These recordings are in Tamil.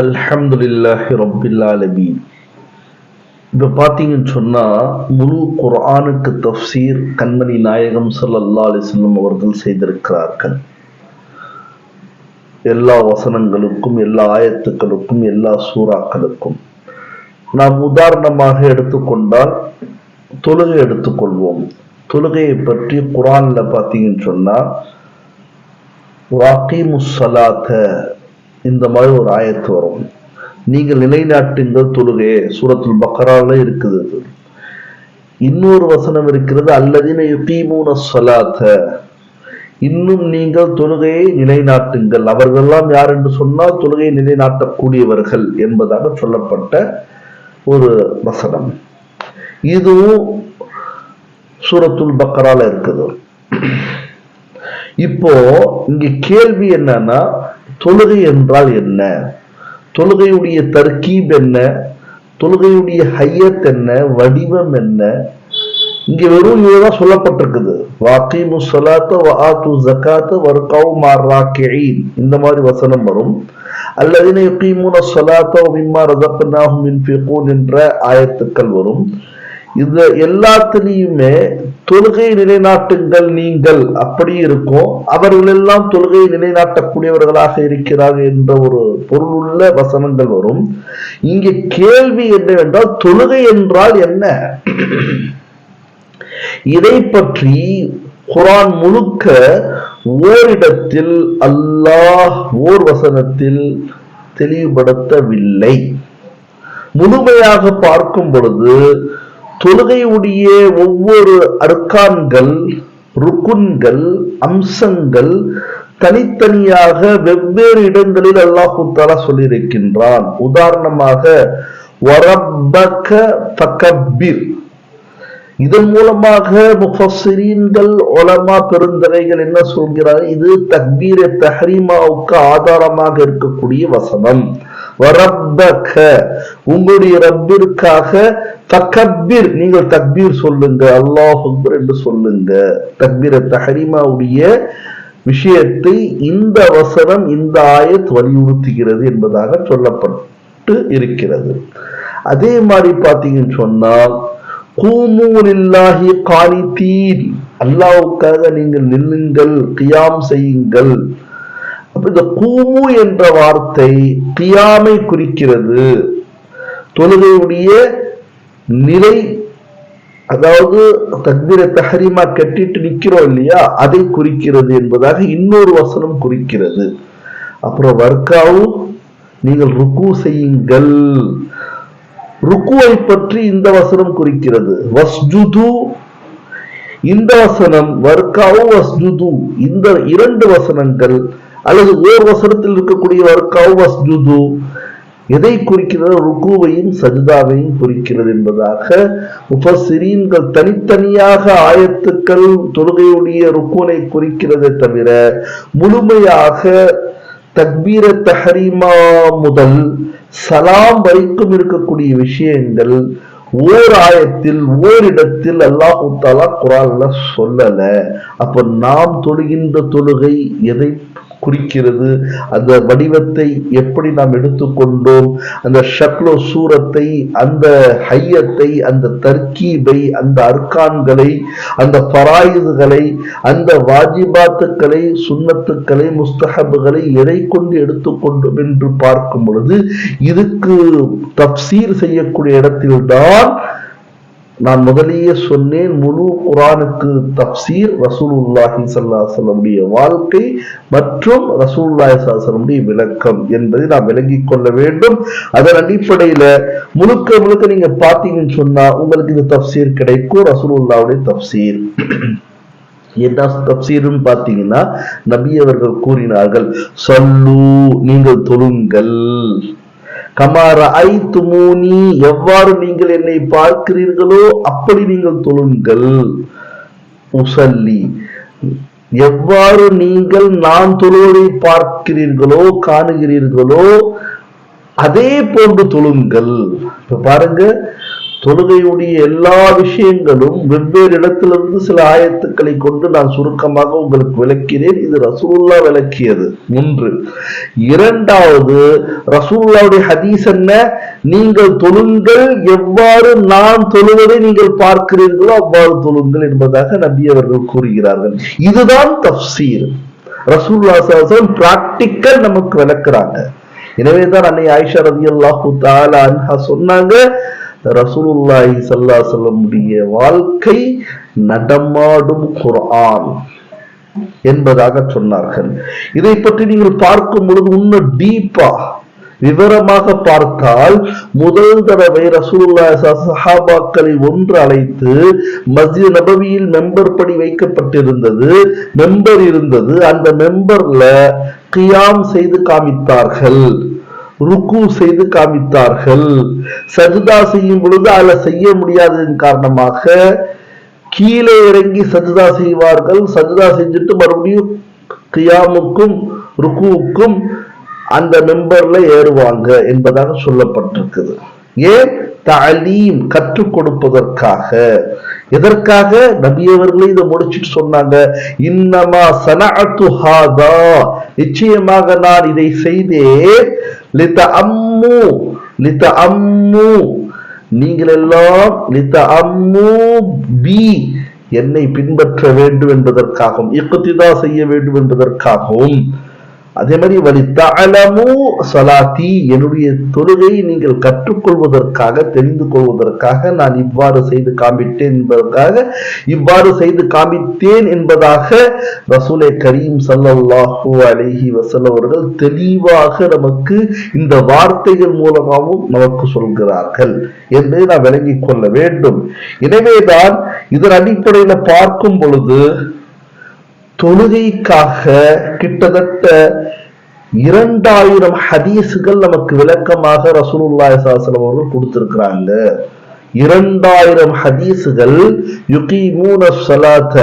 அல்ஹம்துலில்லாஹி ரப்பில் ஆலமீன். இப்போ பார்த்தீங்கன்னு சொன்னால் முழு குர்ஆனுக்கு தஃப்சீர் கண்மணி நாயகம் சல்லல்லா அலைஹி வஸல்லம் அவர்கள் செய்திருக்கிறார்கள். எல்லா வசனங்களுக்கும் எல்லா ஆயத்துக்களுக்கும் எல்லா சூறாக்களுக்கும். நாம் உதாரணமாக எடுத்துக்கொண்டால் தொழுகை எடுத்துக்கொள்வோம் தொழுகையை பற்றி குரானில் பார்த்தீங்கன்னு சொன்னால் வாக்கிமுஸ்ஸலாத்த இந்த மாதிரி ஒரு ஆயத்து வரும். நீங்கள் நிலைநாட்டுங்கள் தொழுகையே சூரத்துல் பக்கரால இருக்குது இன்னொரு வசனம் இருக்கிறது அல்லதின யுகீமூன ஸலாத்த. இன்னும் நீங்கள் தொழுகையை நிலைநாட்டுங்கள். அவர்களெல்லாம் யார் என்று சொன்னால் தொழுகையை நிலைநாட்டக்கூடியவர்கள் என்பதாக சொல்லப்பட்ட ஒரு வசனம். இதுவும் சூரத்துல் பக்கரால இருக்குது. இப்போ இங்க கேள்வி என்னன்னா தொழுகை என்றால் என்ன? தொழுகையுடைய தர்கீப் என்ன? தொழுகையுடைய ஹையத் என்ன? வடிவம் என்ன? இங்க வெறும் இதுதான் சொல்லப்பட்டிருக்குது. வாக்கிமு சலாத்த வாத்து ஜக்காத்த வர்காவு மார்ராக்கியின் இந்த மாதிரி வசனம் வரும். அல்லதின யுகீமுன சலாத்த மிம்மா ரதப்பனாகும் மின்ஃபிகூன் என்ற ஆயத்துக்கள் வரும். இது எல்லாத்துலேயுமே தொழுகை நிலைநாட்டுங்கள் நீங்கள். அப்படி இருக்கும். அவர்கள் எல்லாம் தொழுகையை நிலைநாட்டக்கூடியவர்களாக இருக்கிறார்கள் என்ற ஒரு பொருளுள்ள வசனங்கள் வரும். இங்கே கேள்வி என்னவென்றால் தொழுகை என்றால் என்ன? இதை பற்றி குரான் முழுக்க ஓரிடத்தில் அல்லாஹ் ஓர் வசனத்தில் தெளிவுபடுத்தவில்லை. முழுமையாக பார்க்கும் பொழுது தொழுகையுடைய ஒவ்வொரு அர்க்கான்கள் ருக்குன்கள் அம்சங்கள் தனித்தனியாக வெவ்வேறு இடங்களில் அல்லாஹு தாலா சொல்லியிருக்கின்றான். உதாரணமாக வரப்பக தகப்பிர் இதன் மூலமாக முஃபசிரீன்கள் ஒலமா பெருந்தகைகள் என்ன சொல்கிறார்கள்? இது தக்பீர தஹரீமாவுக்கு ஆதாரமாக இருக்கக்கூடிய வசனம். வரப்பக உங்களுடைய ரப்பிற்காக தக்கபீர் நீங்கள் தக்பீர் சொல்லுங்க. அல்லாஹ் அக்பர் என்று சொல்லுங்க. தக்பீர தஹரிமாவுடைய விஷயத்தை இந்த வசனம் இந்த ஆயத் வலியுறுத்துகிறது என்பதாக சொல்லப்பட்டு இருக்கிறது. அதே மாதிரி பார்த்தீங்கன்னு சொன்னால் கூமூலில்லாஹி தீர் அல்லாவுக்காக நீங்கள் நில்லுங்கள் கியாம் செய்யுங்கள். இந்த கூமு என்ற வார்த்தை கியாமை குறிக்கிறது. தொழுகையுடைய நிலை அதாவது தக்பீர தஹரிமா கட்டிட்டு நிக்கிறோம் இல்லையா அதை குறிக்கிறது என்பதாக இன்னொரு வசனம் குறிக்கிறது. அப்புறம் வர்க்காவும் நீங்கள் ருக்கு செய்யுங்கள். ருக்குவை பற்றி இந்த வசனம் குறிக்கிறது. வஸ்ஜுது இந்த வசனம் வர்க்காவு வஸ்ஜுது இந்த இரண்டு வசனங்கள் அல்லது ஓர் வசனத்தில் இருக்கக்கூடிய வர்க்காவு ஜுது எதை குறிக்கிறது? ருக்குவையும் சஜிதாவையும் குறிக்கிறது என்பதாக முஃபஸ்ஸிரீன்கள் தனித்தனியாக ஆயத்துக்கள் தொழுகையுடைய ருக்குனை குறிக்கிறதை தவிர முழுமையாக தக்பீர தஹரீமா முதல் சலாம் வரைக்கும் இருக்கக்கூடிய விஷயங்கள் ஓர் ஆயத்தில் ஓரிடத்தில் அல்லாஹு தாலா குரான்ல சொல்லல. அப்ப நாம் தொழுகின்ற தொழுகை எதை குறிக்கிறது. அந்த வடிவத்தை எப்படி நாம் எடுத்துக்கொண்டோம்? அந்த ஷக்லோ சூரத்தை அந்த ஹையத்தை அந்த தர்கீபை அந்த அர்கான்களை அந்த பராயுதுகளை அந்த வாஜிபாத்துக்களை சுண்ணத்துக்களை முஸ்தஹபுகளை எதை கொண்டு எடுத்துக்கொண்டோம் என்று பார்க்கும் பொழுது இதுக்கு தப்சீர் செய்யக்கூடிய இடத்தில்தான் நான் முதலியே சொன்னேன் முழு குரானுக்கு தப்சீர் ரசூலுல்லாஹி சல்லாஹலமுடைய வாழ்க்கை மற்றும் ரசூல்லாஹி சல்லாஹலமுடைய விளக்கம் என்பதை நாம் விளங்கிக் கொள்ள வேண்டும். அதன் அடிப்படையில முழுக்க முழுக்க நீங்க பார்த்தீங்கன்னு சொன்னா உங்களுக்கு இந்த தப்சீர் கிடைக்கும் ரசூலுல்லாவுடைய தப்சீர். என்ன தப்சீரும் பார்த்தீங்கன்னா நபி அவர்கள் கூறினார்கள் சொல்லு நீங்கள் தொழுங்கள். கமார ஐ துமூனி எவ்வாறு நீங்கள் என்னை பார்க்கிறீர்களோ அப்படி நீங்கள் தொழுங்கள். உசல்லி. எவ்வாறு நீங்கள் நான் தொழுவதை பார்க்கிறீர்களோ காணுகிறீர்களோ அதே போன்று தொழுங்கள். இப்ப பாருங்க தொழுகையுடைய எல்லா விஷயங்களும் வெவ்வேறு இடத்திலிருந்து சில ஆயத்துக்களை கொண்டு நான் சுருக்கமாக உங்களுக்கு விளக்கிறேன். இது ரசூல்லா விளக்கியது. ஒன்று. இரண்டாவது ரசூல்லாவுடைய ஹதீஸ் என்ன? நீங்கள் தொழுங்கள் எவ்வாறு நான் தொழுவதை நீங்கள் பார்க்கிறீர்களோ அவ்வாறு தொழுங்கள் என்பதாக நபி அவர்கள் கூறுகிறார்கள். இதுதான் தப்சீர். ரசூல்லா பிராக்டிக்கல் நமக்கு விளக்குறாங்க. எனவேதான் அன்னை ஆயிஷா ரதி அல்லாஹூ தாலா சொன்னாங்க ரசூலுல்லாஹி சல்லா சொல்லமுடைய வாழ்க்கை நடமாடும் குரான் என்பதாக சொன்னார்கள். இதை பற்றி நீங்கள் பார்க்கும் பொழுது இன்னும் டீப்பா விவரமாக பார்த்தால் முதல் தடவை ரசூலுல்லா சஹாபாக்களை ஒன்று அழைத்து மஸ்ஜித் நபவியில் மெம்பர் படி வைக்கப்பட்டிருந்தது மெம்பர் இருந்தது அந்த மெம்பர்ல கியாம் செய்து காமித்தார்கள். ருக்கு செய்து காமித்தார்கள். சஜிதா செய்யும் பொழுது அதில் செய்ய முடியாததன் காரணமாக கீழே இறங்கி சஜிதா செய்வார்கள். சஜிதா செஞ்சுட்டு மறுபடியும் கியாமுக்கும் ருக்குவுக்கும் அந்த மெம்பர்ல ஏறுவாங்க என்பதாக சொல்லப்பட்டிருக்குது. ஏன்? தாலீம் கற்றுக் கொடுப்பதற்காக. எதற்காக? நபியவர்களே இதை முடிச்சுட்டு சொன்னாங்க. இன்னமா சனஅத்து ஹாதா. நிச்சயமாக நான் இதை செய்தேன். லித்த அம்மு லித்த அம்மு நீங்கள் எல்லாம் லித்த அம்மு பி என்னை பின்பற்ற வேண்டும் என்பதற்காகவும் இக்குத்திதா செய்ய வேண்டும் என்பதற்காகவும் அதே மாதிரி வலி தலமு சலாத்தி என்னுடைய தொழுகையை நீங்கள் கற்றுக்கொள்வதற்காக தெரிந்து கொள்வதற்காக நான் இவ்வாறு செய்து காண்பித்தேன் என்பதற்காக இவ்வாறு செய்து காண்பித்தேன் என்பதாக ரசூலை கரீம் சல்லாஹூ அலஹி வசல் அவர்கள் தெளிவாக நமக்கு இந்த வார்த்தைகள் மூலமாகவும் நமக்கு சொல்கிறார்கள் என்பதை நாம் விளங்கிக் கொள்ள வேண்டும். எனவேதான் இதன் அடிப்படையில் பார்க்கும் பொழுது தொழுகைக்காக கிட்டத்தட்ட இரண்டாயிரம் ஹதீஸுகள் நமக்கு விளக்கமாக ரசூலுல்லா சாஸ்லம் அவர்கள் கொடுத்திருக்கிறாங்க. இரண்டாயிரம் ஹதீஸுகள் யுகிமூன சலாத்த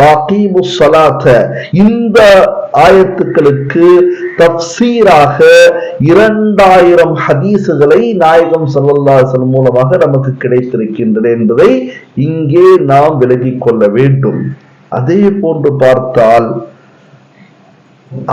வாகீமு சலாத்த இந்த ஆயத்துக்களுக்கு தப்சீராக இரண்டாயிரம் ஹதீஸுகளை நாயகம் சல்லல்லாசன் மூலமாக நமக்கு கிடைத்திருக்கின்றன என்பதை இங்கே நாம் விலகிக் கொள்ள வேண்டும். அதே போன்று பார்த்தால்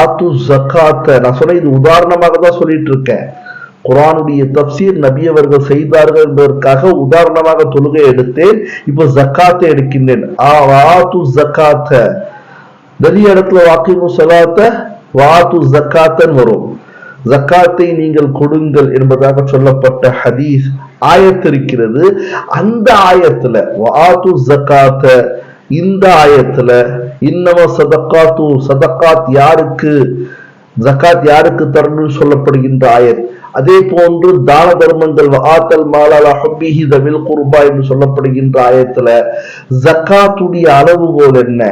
ஆத்து ஜக்காத்த நான் சொன்ன இது உதாரணமாக தான் சொல்லிட்டு இருக்கேன் குரானுடைய தப்சீர் நபி அவர்கள் செய்தார்கள் என்பதற்காக உதாரணமாக தொழுகை எடுத்தேன் இப்போ ஜக்காத்தை எடுக்கின்றேன். ஆத்து ஜக்காத்த. நிறைய இடத்துல வாக்கிமு சலாத்த வாத்து ஜக்காத்தன் வரும். ஜக்காத்தை நீங்கள் கொடுங்கள் என்பதாக சொல்லப்பட்ட ஹதீஸ் ஆயத்திருக்கிறது. அந்த ஆயத்துல வாத்து ஜக்காத்த இந்த ஆயத்துல இன்னம சதக்காத்து சதக்காத் யாருக்கு ஜக்காத் யாருக்கு தரணும் சொல்லப்படுகின்ற ஆயத். அதே போன்று தான தர்மங்கள் ஆத்தல் மாலால் ஹப்பிஹி தவில் குருபா என்று சொல்லப்படுகின்ற ஆயத்துல ஜக்காத்துடைய அளவுகோல் என்ன?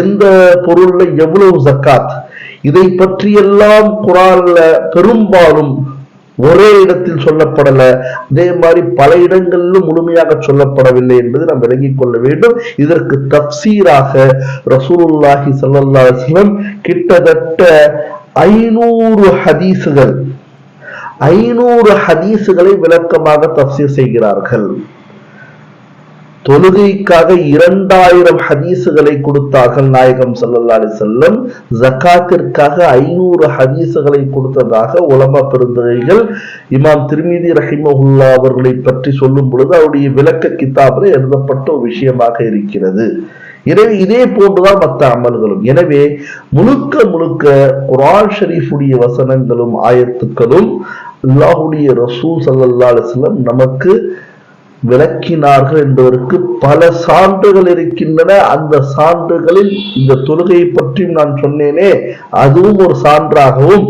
எந்த பொருள்ல எவ்வளவு ஜக்காத்? இதை பற்றியெல்லாம் குரான்ல பெரும்பாலும் ஒரே இடத்தில் சொல்லப்படல. அதே மாதிரி பல இடங்களிலும் முழுமையாக சொல்லப்படவில்லை என்பது நாம் விளங்கிக் கொள்ள வேண்டும். இதற்கு தப்சீராக ரசூலுல்லாஹி சல்லா கிட்டத்தட்ட ஐநூறு ஹதீசுகள் ஐநூறு ஹதீசுகளை விளக்கமாக தப்சீர் செய்கிறார்கள். தொழுகைக்காக இரண்டாயிரம் ஹதீசுகளை கொடுத்தார்கள் நாயகம் சல்லா அலி செல்லம் ஜக்காத்திற்காக ஐநூறு ஹதீசுகளை கொடுத்ததாக உலமா பெருந்தகைகள் இமாம் திருமீதி ரஹிமஹுல்லா அவர்களை பற்றி சொல்லும் பொழுது அவருடைய விளக்க கிதாபில் எழுதப்பட்ட ஒரு விஷயமாக இருக்கிறது. எனவே இதே போன்றுதான் மற்ற அமல்களும். எனவே முழுக்க முழுக்க குரான் ஷரீஃபுடைய வசனங்களும் ஆயத்துக்களும் அல்லாஹுடைய ரசூல் சல்லா அலிஸ்லம் நமக்கு விளக்கினார்கள் என்பதற்கு பல சான்றுகள் இருக்கின்றன. அந்த சான்றுகளில் இந்த தொழுகையை பற்றியும் நான் சொன்னேனே அதுவும் ஒரு சான்றாகவும்.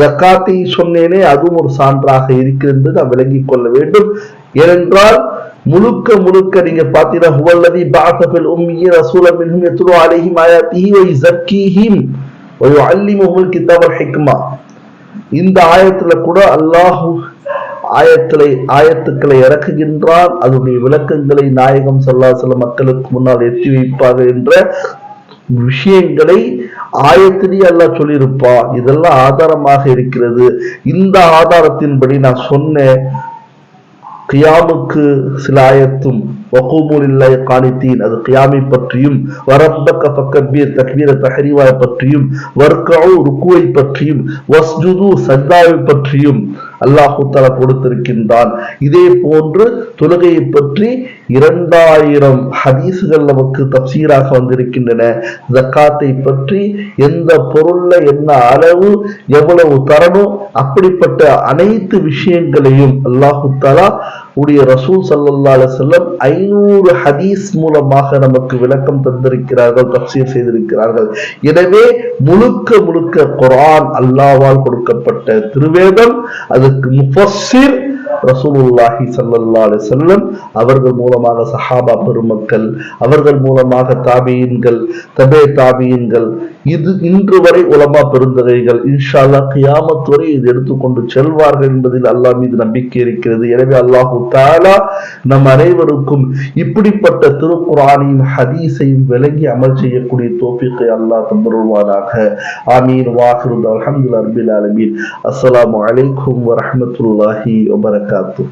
ஜக்காத்தை சொன்னேனே அதுவும் ஒரு சான்றாக இருக்கிறது நான் விளங்கிக் கொள்ள வேண்டும். ஏனென்றால் முழுக்க முழுக்க நீங்க பார்த்தீங்கன்னா ஹுவல்லதி பாத்தபில் உம்மிய ரசூல மின்ஹும் யத்லு அலைஹிம் ஆயாத்திஹி கிதாபல் ஹிக்மா. இந்த ஆயத்துல கூட அல்லாஹ் ஆயத்திலே ஆயத்துக்களை இறக்குகின்றான் அதனுடைய விளக்கங்களை நாயகம் சொல்லா சில மக்களுக்கு முன்னால் எத்தி வைப்பார் என்ற விஷயங்களை ஆயத்திலேயே எல்லாம் சொல்லியிருப்பா இதெல்லாம் ஆதாரமாக இருக்கிறது. இந்த ஆதாரத்தின்படி நான் சொன்னேன் கியாமுக்கு சில ஆயத்தும் வகூமுலில்லாஹி காணித்தீன் அது கியாமை பற்றியும் வரப்பக்க பக்கபீர் தக்வீர தஹரிவாய் பற்றியும் வர்கவு ருக்குவை பற்றியும் வஸ்ஜுது சஜ்தாவை பற்றியும் அல்லாஹு தலா கொடுத்திருக்கின்றான். இதே போன்று தொழுகையை பற்றி இரண்டாயிரம் ஹதீசுகள் நமக்கு தப்சீராக வந்திருக்கின்றன. ஜக்காத்தை பற்றி எந்த பொருள்ல என்ன அளவு எவ்வளவு தரணும் அப்படிப்பட்ட அனைத்து விஷயங்களையும் அல்லாஹு உடைய ரசூல் சல்லல்லா செல்லம் ஐநூறு ஹதீஸ் மூலமாக நமக்கு விளக்கம் தந்திருக்கிறார்கள் தப்சீர் செய்திருக்கிறார்கள். எனவே முழுக்க முழுக்க குரான் அல்லாவால் கொடுக்கப்பட்ட திருவேதம் அதுக்கு முஃபஸிர் ரசூலுல்லாஹி ஸல்லல்லாஹு அலைஹி அவர்கள் மூலமாக சஹாபா பெருமக்கள் அவர்கள் மூலமாக தாபியின்கள் தபே தாபியின்கள் இது இன்று வரை உலமா பெருந்தகைகள் இன்ஷால்லா கியாமத் வரை இது எடுத்துக்கொண்டு செல்வார்கள் என்பதில் அல்லாஹ் மீது நம்பிக்கை இருக்கிறது. எனவே அல்லாஹு தாலா நம் அனைவருக்கும் இப்படிப்பட்ட திருக்குறானையும் ஹதீஸையும் விளங்கி அமல் செய்யக்கூடிய தோப்பிக்கை அல்லாஹ் தந்துருவானாக ஆமீன். வாஹிரு அல்ஹம்துலில்லாஹி ரப்பில் ஆலமீன். அஸ்லாம் அலைக்கும் வரமத்துல்லாஹி வபரகாத்து